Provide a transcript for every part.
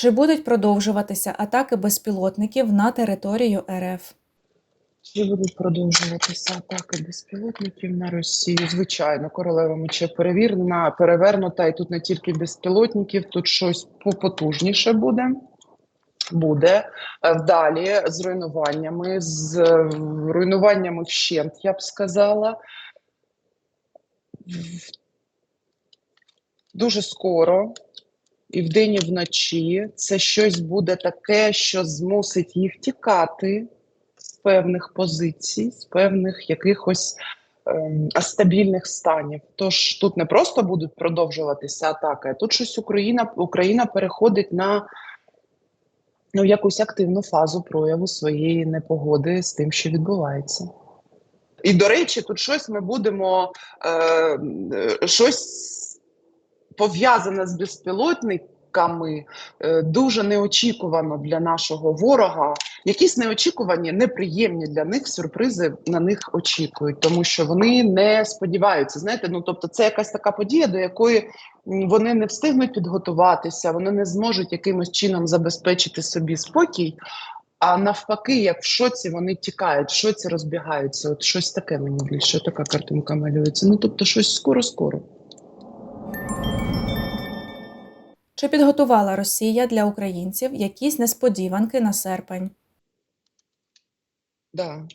Чи будуть продовжуватися атаки безпілотників на територію РФ? Чи будуть продовжуватися атаки безпілотників на Росію? Звичайно, королева мече перевірена, перевернута, і тут не тільки безпілотників, тут щось попотужніше буде. Буде Е, вдалі з руйнуваннями, з е, руйнуваннями вщент, я б сказала. Дуже скоро, і вдень, і вночі, це щось буде таке, що змусить їх тікати з певних позицій, з певних якихось ем, астабільних станів. Тож тут не просто будуть продовжуватися атаки, а тут щось Україна, Україна переходить на ну, якусь активну фазу прояву своєї непогоди з тим, що відбувається. І, до речі, тут щось ми будемо е, е, щось пов'язане з безпілотниками, е, дуже неочікувано для нашого ворога. Якісь неочікувані, неприємні для них сюрпризи на них очікують, тому що вони не сподіваються. Знаєте, ну тобто, це якась така подія, до якої вони не встигнуть підготуватися, вони не зможуть якимось чином забезпечити собі спокій. А навпаки, як в шоці вони тікають, в шоці розбігаються. От щось таке мені більше така картинка малюється. Ну тобто, щось скоро-скоро. Чи підготувала Росія для українців якісь несподіванки на серпень? Да.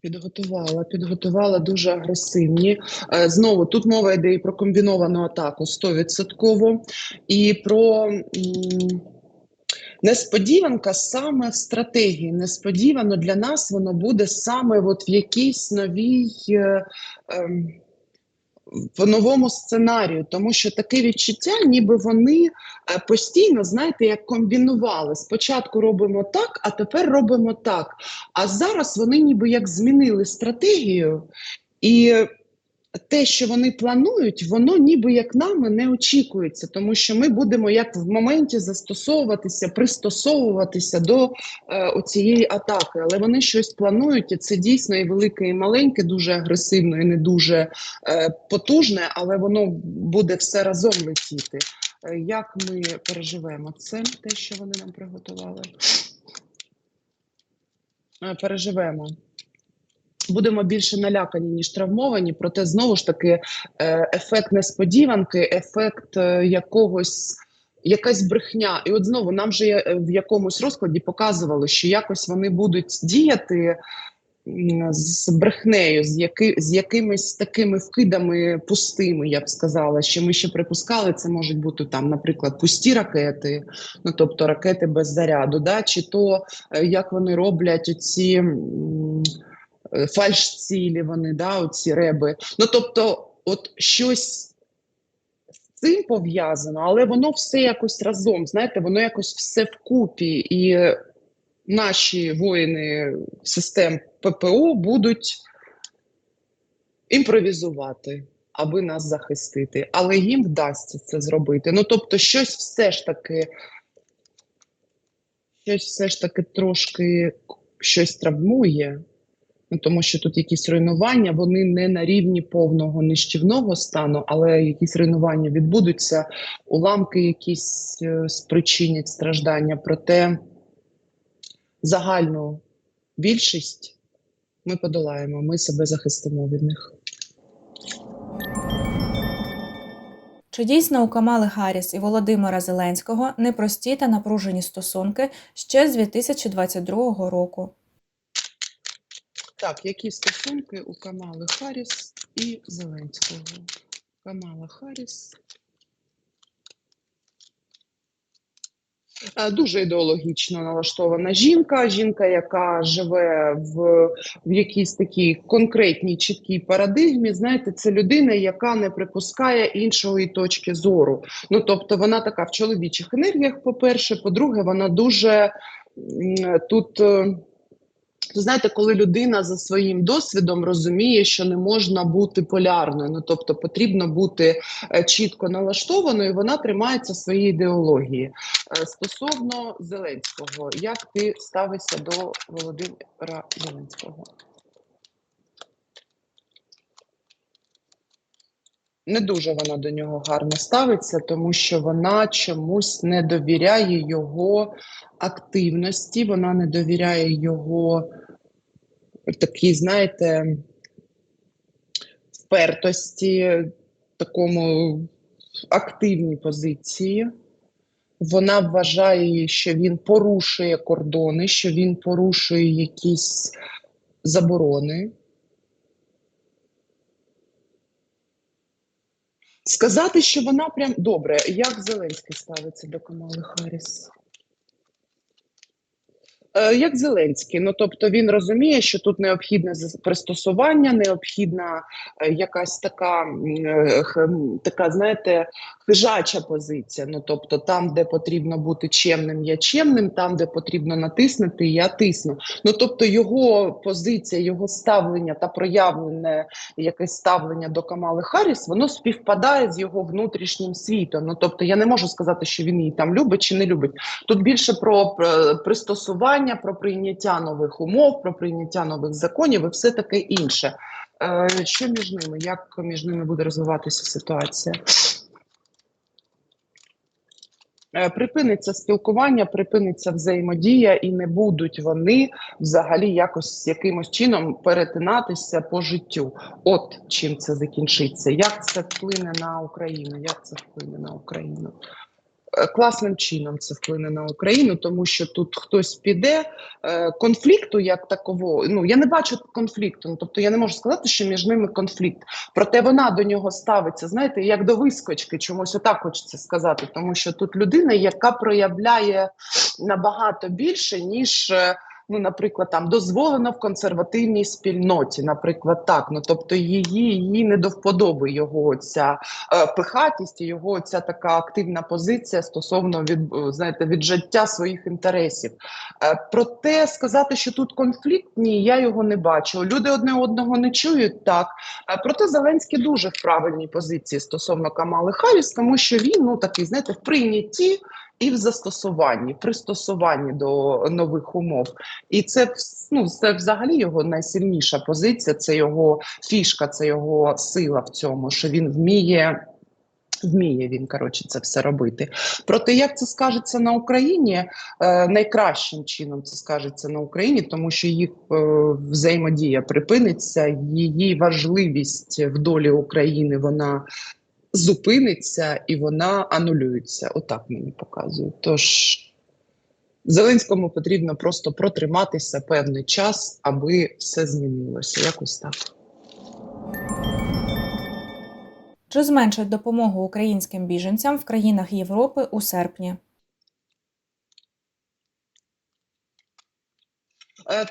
Підготувала, підготувала дуже агресивні. Е, Знову тут мова йде і про комбіновану атаку 100%, і про несподіванка саме в стратегії. Несподівано для нас воно буде саме от в якійсь новій. е, ем, в новому сценарію, тому що таке відчуття, ніби вони е, постійно, знаєте, як комбінували. Спочатку робимо так, а тепер робимо так. А зараз вони ніби як змінили стратегію, і те, що вони планують, воно ніби як нами не очікується, тому що ми будемо як в моменті застосовуватися, пристосовуватися до е, оцієї атаки. Але вони щось планують, і це дійсно і велике, і маленьке, дуже агресивно, і не дуже е, потужне, але воно буде все разом летіти. Е, Як ми переживемо це, те, що вони нам приготували? Е, Переживемо. Будемо більше налякані, ніж травмовані, проте знову ж таки е, ефект несподіванки, ефект е, якогось. Якась брехня, і от знову нам же е, в якомусь розкладі показували, що якось вони будуть діяти з брехнею, з, яки, з якимись такими вкидами пустими, я б сказала. Що ми ще припускали, це можуть бути там, наприклад, пусті ракети, ну тобто ракети без заряду, да? чи то як вони роблять оці. Е, Фальш-цілі вони, да, оці реби. Ну тобто, от щось з цим пов'язано, але воно все якось разом. Знаєте, воно якось все вкупі, і наші воїни систем ППО будуть імпровізувати, аби нас захистити. Але їм вдасться це зробити. Ну тобто, щось все ж таки, щось все ж таки трошки щось травмує. Ну, тому що тут якісь руйнування, вони не на рівні повного нищівного стану, але якісь руйнування відбудуться, уламки якісь е, спричинять страждання. Проте загальну більшість ми подолаємо, ми себе захистимо від них. Чи дійсно у Камали Харріс і Володимира Зеленського непрості та напружені стосунки ще з 2022 року? Так, які стосунки у Камали Харріс і Зеленського? Камала Харріс. Е, Дуже ідеологічно налаштована жінка, жінка, яка живе в, в якійсь такій конкретній чіткій парадигмі. Знаєте, це людина, яка не припускає іншої точки зору. Ну тобто, вона така в чоловічих енергіях, по-перше, по-друге, вона дуже тут. Ви знаєте, коли людина за своїм досвідом розуміє, що не можна бути полярною, ну тобто потрібно бути е, чітко налаштованою, вона тримається своєї ідеології. Е, Стосовно Зеленського, як ти ставишся до Володимира Зеленського? Не дуже вона до нього гарно ставиться, тому що вона чомусь не довіряє його активності, вона не довіряє його такій, знаєте, впертості, такому активній позиції. Вона вважає, що він порушує кордони, що він порушує якісь заборони. Сказати, що вона прям добре, як Зеленський ставиться до Камали Харріс? Е, Як Зеленський, ну тобто він розуміє, що тут необхідне пристосування, необхідна е, якась така, е, така, знаєте, хижача позиція. Ну тобто, там, де потрібно бути чемним, я чемним, там, де потрібно натиснути, я тисну. Ну тобто, його позиція, його ставлення та проявлене якесь ставлення до Камали Харріс, воно співпадає з його внутрішнім світом. Ну тобто, я не можу сказати, що він її там любить чи не любить. Тут більше про пристосування, про прийняття нових умов, про прийняття нових законів і все таке інше. Е, Що між ними? Як між ними буде розвиватися ситуація? Е, Припиниться спілкування, припиниться взаємодія, і не будуть вони взагалі якось якимось чином перетинатися по життю. От чим це закінчиться. Як це вплине на Україну? Як це вплине на Україну? Е, Класним чином це вплине на Україну, тому що тут хтось піде е, конфлікту як такового. Ну я не бачу конфлікту. Ну, тобто я не можу сказати, що між ними конфлікт. Проте вона до нього ставиться, знаєте, як до вискочки, чомусь отак хочеться сказати, тому що тут людина, яка проявляє набагато більше, ніж. Ну, наприклад, там дозволено в консервативній спільноті, наприклад, так. Ну тобто, її її не до вподоби його ця е, пихатість, його ця така активна позиція стосовно від е, знаєте віджиття своїх інтересів. Е, проте сказати, що тут конфлікт, ні, я його не бачу. Люди одне одного не чують так. Е, проте Зеленський дуже в правильній позиції стосовно Камали Харріс, тому що він ну такий, знаєте, в прийнятті. І в застосуванні, пристосуванні до нових умов, і це ну, це взагалі його найсильніша позиція. Це його фішка, це його сила в цьому, що він вміє. Вміє він коротше це все робити. Проте як це скажеться на Україні, е, найкращим чином це скажеться на Україні, тому що їх е, взаємодія припиниться, її важливість в долі України вона зупиниться і вона анулюється. Отак мені показують. Тож Зеленському потрібно просто протриматися певний час, аби все змінилося. Якось так. Чи зменшать допомогу українським біженцям в країнах Європи у серпні? Е,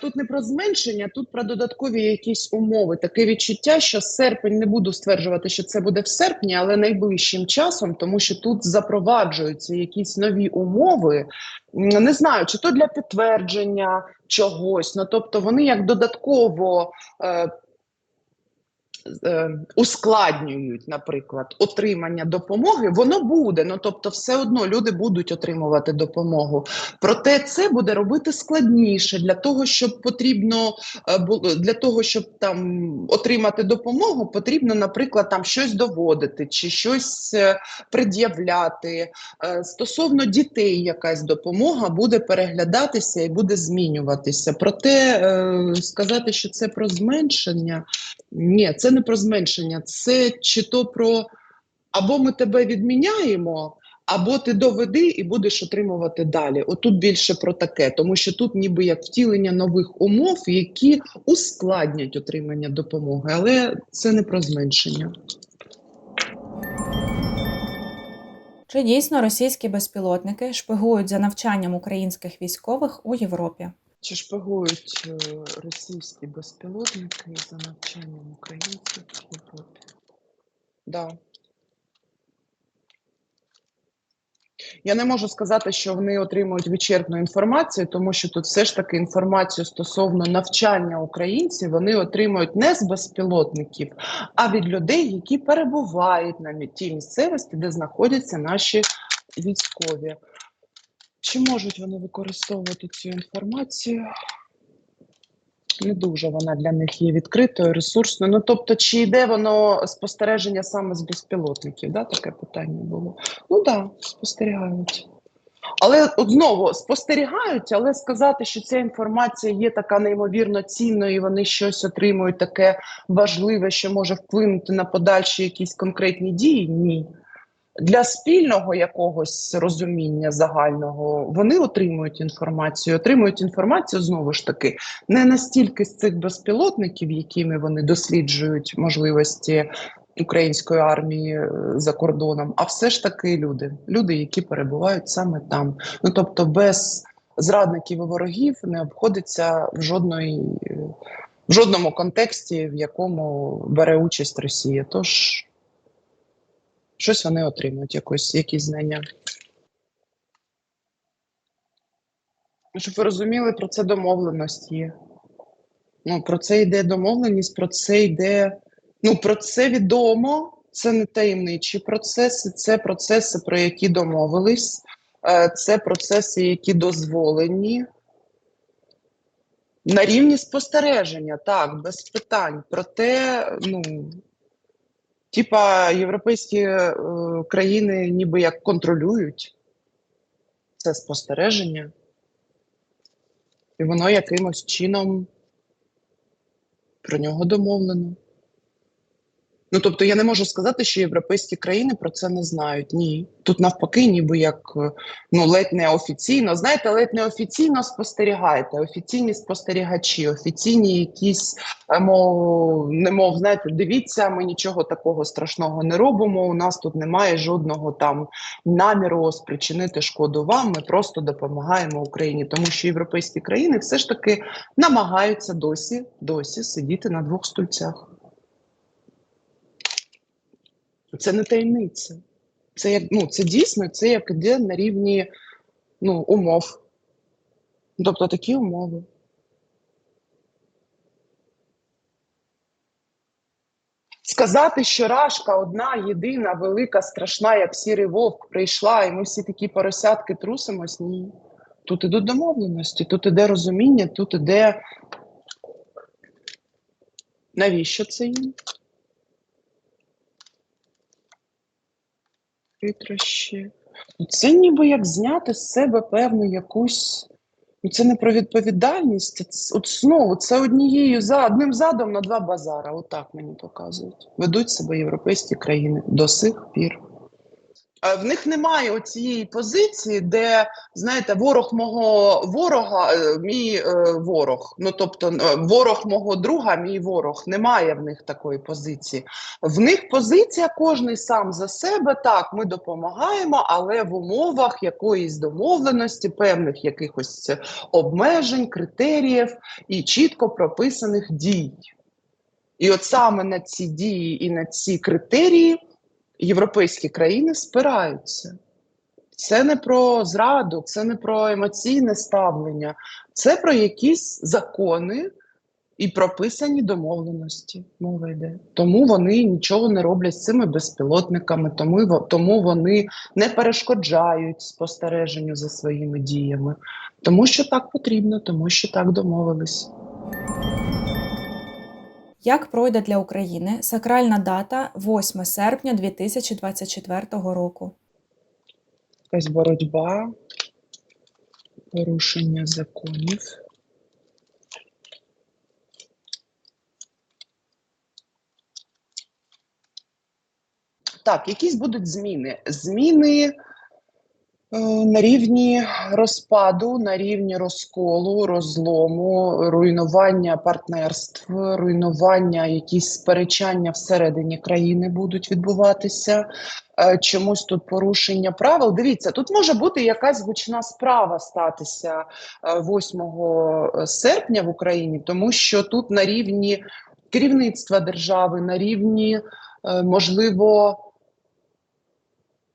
Тут не про зменшення, тут про додаткові якісь умови. Таке відчуття, що серпень не буду стверджувати, що це буде в серпні, але найближчим часом, тому що тут запроваджуються якісь нові умови. Не знаю, чи то для підтвердження чогось. Ну тобто вони як додатково. Е, е, ускладнюють, наприклад, отримання допомоги, воно буде. Ну тобто, все одно люди будуть отримувати допомогу. Проте це буде робити складніше для того, щоб потрібно е, для того, щоб там отримати допомогу, потрібно, наприклад, там щось доводити чи щось е, пред'являти. Стосовно дітей, якась допомога буде переглядатися і буде змінюватися. Проте сказати, що це про зменшення. Ні, це не про зменшення, це чи то про або ми тебе відміняємо, або ти доведи і будеш отримувати далі. Отут більше про таке, тому що тут ніби як втілення нових умов, які ускладнять отримання допомоги, але це не про зменшення. Чи дійсно російські безпілотники шпигують за навчанням українських військових у Європі? Чи шпигують е, російські безпілотники за навчанням українців в Європі? Да. Я не можу сказати, що вони отримують вичерпну інформацію, тому що тут все ж таки інформацію стосовно навчання українців вони отримують не з безпілотників, а від людей, які перебувають на тій місцевості, де знаходяться наші військові. Чи можуть вони використовувати цю інформацію? Не дуже вона для них є відкритою, ресурсною. Ну тобто, чи йде воно спостереження саме з безпілотників? Да, таке питання було. Ну так, да, спостерігають. Але от знову спостерігають, але сказати, що ця інформація є така неймовірно цінною, і вони щось отримують таке важливе, що може вплинути на подальші якісь конкретні дії. Ні. Для спільного якогось розуміння загального вони отримують інформацію. Отримують інформацію знову ж таки не настільки з цих безпілотників, якими вони досліджують можливості української армії е, за кордоном, а все ж таки люди, люди, які перебувають саме там. Ну тобто, без зрадників і ворогів не обходиться в жодної. е, В жодному контексті, в якому бере участь Росія. Тож щось вони отримують, якось, якісь знання. Ну, Щоб ви розуміли, про це домовленість є. Ну, про це йде домовленість, про це йде. Ну, про це відомо, це не таємничі процеси, це процеси, про які домовились, е, це процеси, які дозволені. На рівні спостереження, так, без питань. Проте, ну, типа, європейські е, країни ніби як контролюють це спостереження, і воно якимось чином про нього домовлено. Ну, тобто я не можу сказати, що європейські країни про це не знають. Ні. Тут навпаки, ніби як е, ну, ледь не офіційно. Знаєте, ледь не офіційно спостерігаєте. Офіційні спостерігачі, офіційні якісь, е, мов, не мов, знаєте, дивіться, ми нічого такого страшного не робимо. У нас тут немає жодного там наміру спричинити шкоду вам. Ми просто допомагаємо Україні, тому що європейські країни все ж таки намагаються досі, досі сидіти на двох стульцях. Це не таємниця. Це як ну це дійсно це як іде на рівні ну, умов. Тобто такі умови. Сказати, що Рашка одна, єдина, велика, страшна, як сірий вовк, прийшла, і ми всі такі поросятки трусимось, ні. Тут ідуть домовленості, тут іде розуміння, тут іде. Навіщо це їм? Хитрощі. Це ніби як зняти з себе певну якусь. Ну, це не про відповідальність. це От знову це однією за одним задом на два базара. Отак мені показують. Ведуть себе європейські країни до сих пір. Е, В них немає оцієї позиції, де знаєте, ворог мого ворога, е, мій е, ворог. Ну тобто, е, ворог мого друга, мій ворог. Немає в них такої позиції. В них позиція кожний сам за себе. Так, ми допомагаємо, але в умовах якоїсь домовленості, певних якихось обмежень, критеріїв і чітко прописаних дій. І от саме на ці дії і на ці критерії європейські країни спираються. Це не про зраду, це не про емоційне ставлення, це про якісь закони і прописані домовленості. Мова йде. Тому вони нічого не роблять з цими безпілотниками, тому, тому вони не перешкоджають спостереженню за своїми діями, тому що так потрібно, тому що так домовились. Як пройде для України сакральна дата 8 серпня 2024 року? Якась боротьба, порушення законів. Так, якісь будуть зміни. Зміни на рівні розпаду, на рівні розколу, розлому, руйнування партнерств, руйнування, якісь сперечання всередині країни будуть відбуватися. Е, Чомусь тут порушення правил. Дивіться, тут може бути якась гучна справа статися е, 8 серпня в Україні, тому що тут на рівні керівництва держави, на рівні, е, можливо,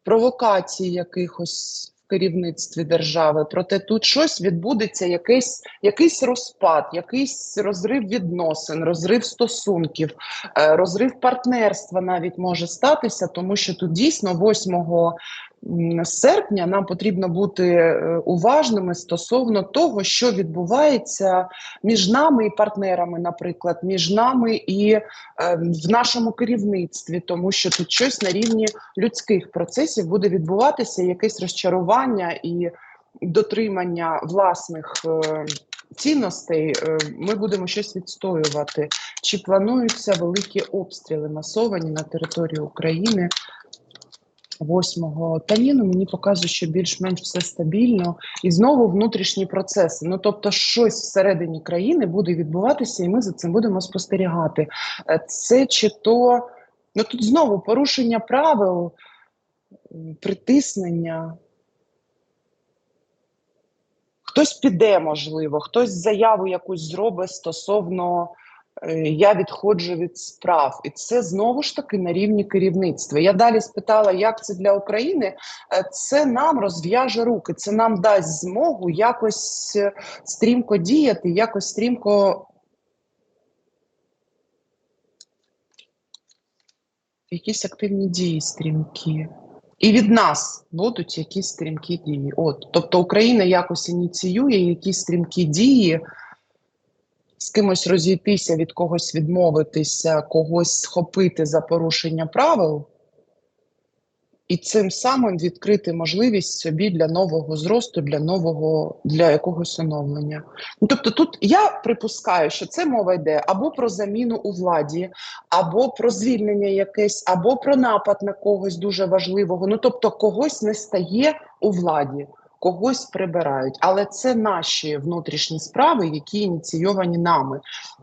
провокацій якихось в керівництві держави. Проте тут щось відбудеться, якийсь, якийсь розпад, якийсь розрив відносин, розрив стосунків, е, розрив партнерства навіть може статися, тому що тут дійсно 8 серпня нам потрібно бути е, уважними стосовно того, що відбувається між нами і партнерами, наприклад, між нами і е, в нашому керівництві, тому що тут щось на рівні людських процесів буде відбуватися, якесь розчарування і дотримання власних е, цінностей. Ми будемо щось відстоювати. Чи плануються великі обстріли масовані на території України? 8-го. Та ні, ну мені показує, що більш-менш все стабільно, і знову внутрішні процеси. Ну тобто, щось всередині країни буде відбуватися, і ми за цим будемо спостерігати. Е, Це чи то ну тут знову порушення правил, притиснення. Хтось піде, можливо, хтось заяву якусь зробить стосовно я відходжу від справ, і це знову ж таки на рівні керівництва. Я далі спитала, як це для України. Е, Це нам розв'яже руки, це нам дасть змогу якось е, стрімко діяти, якось стрімко. Якісь активні дії стрімкі. І від нас будуть якісь стрімкі дії. От, тобто Україна якось ініціює якісь стрімкі дії, з кимось розійтися, від когось відмовитися, когось схопити за порушення правил, і цим самим відкрити можливість собі для нового зросту, для нового, для якогось оновлення. Ну, тобто, тут я припускаю, що це мова йде або про заміну у владі, або про звільнення якесь, або про напад на когось дуже важливого. Ну тобто, когось не стає у владі, когось прибирають. Але це наші внутрішні справи, які ініційовані нами.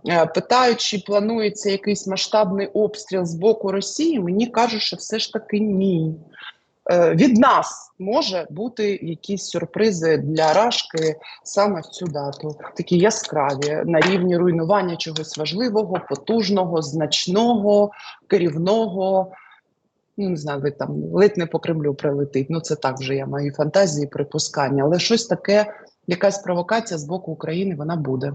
Е, Питають, чи планується якийсь масштабний обстріл з боку Росії, мені кажуть, що все ж таки ні. Е, Від нас може бути якісь сюрпризи для Рашки саме в цю дату, такі яскраві на рівні руйнування чогось важливого, потужного, значного, керівного. Ну, не знаю, ви там ледь не по Кремлю прилетить. Ну, це так вже я маю фантазії, припускання, але щось таке, якась провокація з боку України, вона буде.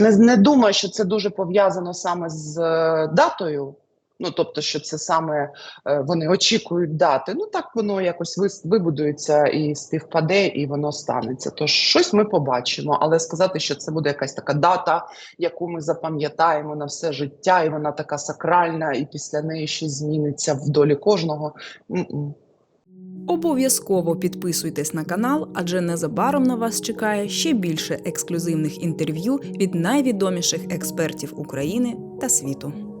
Не, не думаю, що це дуже пов'язано саме з е, датою. Ну, тобто, що це саме е, вони очікують дати. Ну так воно якось вибудується і співпаде, і воно станеться. Тож щось ми побачимо, але сказати, що це буде якась така дата, яку ми запам'ятаємо на все життя, і вона така сакральна, і після неї щось зміниться в долі кожного. М-м. Обов'язково підписуйтесь на канал, адже незабаром на вас чекає ще більше ексклюзивних інтерв'ю від найвідоміших експертів України та світу.